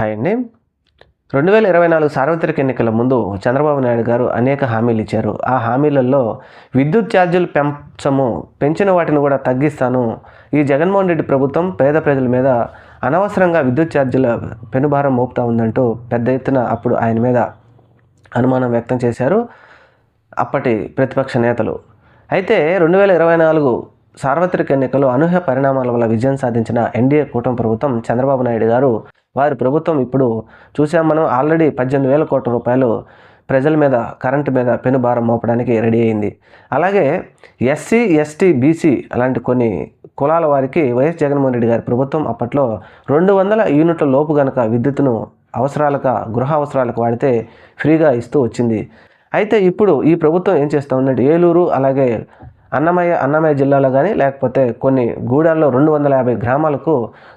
Hi అండి. రెండు వేల ఇరవై నాలుగు సార్వత్రిక ఎన్నికల ముందు చంద్రబాబు నాయుడు గారు అనేక హామీలు ఇచ్చారు. ఆ హామీలలో విద్యుత్ ఛార్జీలు పెంచము పెంచిన వాటిని కూడా తగ్గిస్తాను. ఈ జగన్మోహన్ రెడ్డి ప్రభుత్వం పేద ప్రజల మీద అనవసరంగా విద్యుత్ ఛార్జీల పెనుభారం మోపుతా ఉందంటూ పెద్ద ఎత్తున అప్పుడు ఆయన మీద అనుమానం వ్యక్తం చేశారు అప్పటి ప్రతిపక్ష నేతలు. అయితే రెండు వేల ఇరవై నాలుగు సార్వత్రిక ఎన్నికల్లో అనూహ్య పరిణామాల వల్ల విజయం సాధించిన ఎన్డీఏ కూటమి ప్రభుత్వం చంద్రబాబు నాయుడు గారు వారి ప్రభుత్వం ఇప్పుడు చూసాం మనం ఆల్రెడీ పద్దెనిమిది వేల కోట్ల రూపాయలు ప్రజల మీద కరెంటు మీద పెనుభారం మోపడానికి రెడీ అయింది. అలాగే ఎస్సీ ఎస్టీ బీసీ అలాంటి కొన్ని కులాల వారికి వైఎస్ జగన్మోహన్ రెడ్డి గారి ప్రభుత్వం అప్పట్లో రెండు వందల యూనిట్ల లోపు గనక విద్యుత్తును అవసరాలకు గృహ అవసరాలకు వాడితే ఫ్రీగా ఇస్తూ వచ్చింది. అయితే ఇప్పుడు ఈ ప్రభుత్వం ఏం చేస్తూ ఉందంటే ఏలూరు అలాగే అన్నమయ్య అన్నమయ్య జిల్లాలో కానీ లేకపోతే కొన్ని గూడాల్లో రెండు వందల యాభై గ్రామాలకు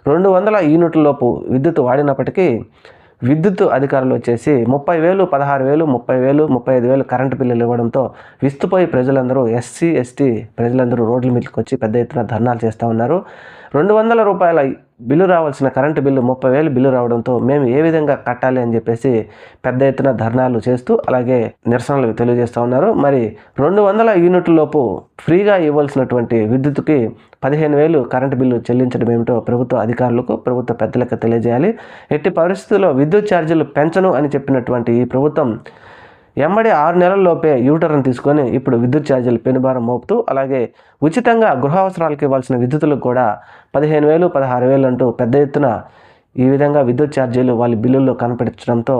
రెండు వందల యూనిట్ల లోపు విద్యుత్ వాడినప్పటికీ విద్యుత్ అధికారులు వచ్చేసి ముప్పై వేలు పదహారు వేలు ముప్పై వేలు ముప్పై ఐదు వేలు కరెంటు బిల్లులు ఇవ్వడంతో విస్తుపోయి ప్రజలందరూ ఎస్సీ ఎస్టీ ప్రజలందరూ రోడ్ల మీదకి వచ్చి పెద్ద ఎత్తున ధర్నాలు చేస్తూ ఉన్నారు. రెండు వందల రూపాయల బిల్లు రావాల్సిన కరెంటు బిల్లు ముప్పై వేలు బిల్లు రావడంతో మేము ఏ విధంగా కట్టాలి అని చెప్పేసి పెద్ద ఎత్తున ధర్నాలు చేస్తూ అలాగే నిరసనలు తెలియజేస్తూ ఉన్నారు. మరి రెండు వందల యూనిట్ల లోపు ఫ్రీగా ఇవ్వాల్సినటువంటి విద్యుత్కి పదిహేను వేలు కరెంటు బిల్లు చెల్లించడం ఏమిటో ప్రభుత్వ అధికారులకు ప్రభుత్వ పెద్దలకు తెలియజేయాలి. ఎట్టి పరిస్థితుల్లో విద్యుత్ ఛార్జీలు పెంచను అని చెప్పినటువంటి ఈ ప్రభుత్వం ఎమ్మడి ఆరు నెలల్లోపే యూటర్న్ తీసుకొని ఇప్పుడు విద్యుత్ ఛార్జీలు పెనుభారం మోపుతూ అలాగే ఉచితంగా గృహ అవసరాలకు ఇవ్వాల్సిన విద్యుత్తులకు కూడా పదిహేను వేలు పదహారు వేలు అంటూ పెద్ద ఎత్తున ఈ విధంగా విద్యుత్ ఛార్జీలు వాళ్ళ బిల్లుల్లో కనపడించడంతో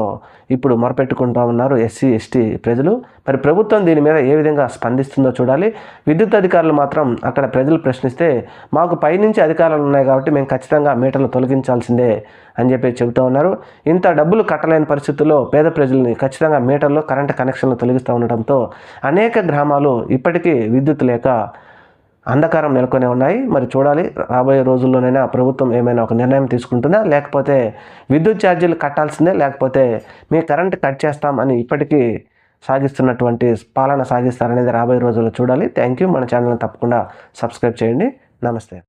ఇప్పుడు మొరపెట్టుకుంటా ఉన్నారు ఎస్సీ ఎస్టీ ప్రజలు. మరి ప్రభుత్వం దీని మీద ఏ విధంగా స్పందిస్తుందో చూడాలి. విద్యుత్ అధికారులు మాత్రం అక్కడ ప్రజలు ప్రశ్నిస్తే మాకు పైనుంచి అధికారాలు ఉన్నాయి కాబట్టి మేము ఖచ్చితంగా మీటర్లు తొలగించాల్సిందే అని చెప్పి చెబుతూ ఉన్నారు. ఇంత డబ్బులు కట్టలేని పరిస్థితుల్లో పేద ప్రజల్ని ఖచ్చితంగా మీటర్లో కరెంటు కనెక్షన్లు తొలగిస్తూ ఉండటంతో అనేక గ్రామాలు ఇప్పటికీ విద్యుత్ లేక అంధకారం నెలకొనే ఉన్నాయి. మరి చూడాలి రాబోయే రోజుల్లోనైనా ప్రభుత్వం ఏమైనా ఒక నిర్ణయం తీసుకుంటుందా? లేకపోతే విద్యుత్ ఛార్జీలు కట్టాల్సిందే? లేకపోతే మీ కరెంట్ కట్ చేస్తాం అని ఇప్పటికీ సాగిస్తున్నటువంటి పాలన సాగిస్తారనేది రాబోయే రోజుల్లో చూడాలి. Thank you. మన ఛానల్ని తప్పకుండా సబ్స్క్రైబ్ చేయండి. నమస్తే.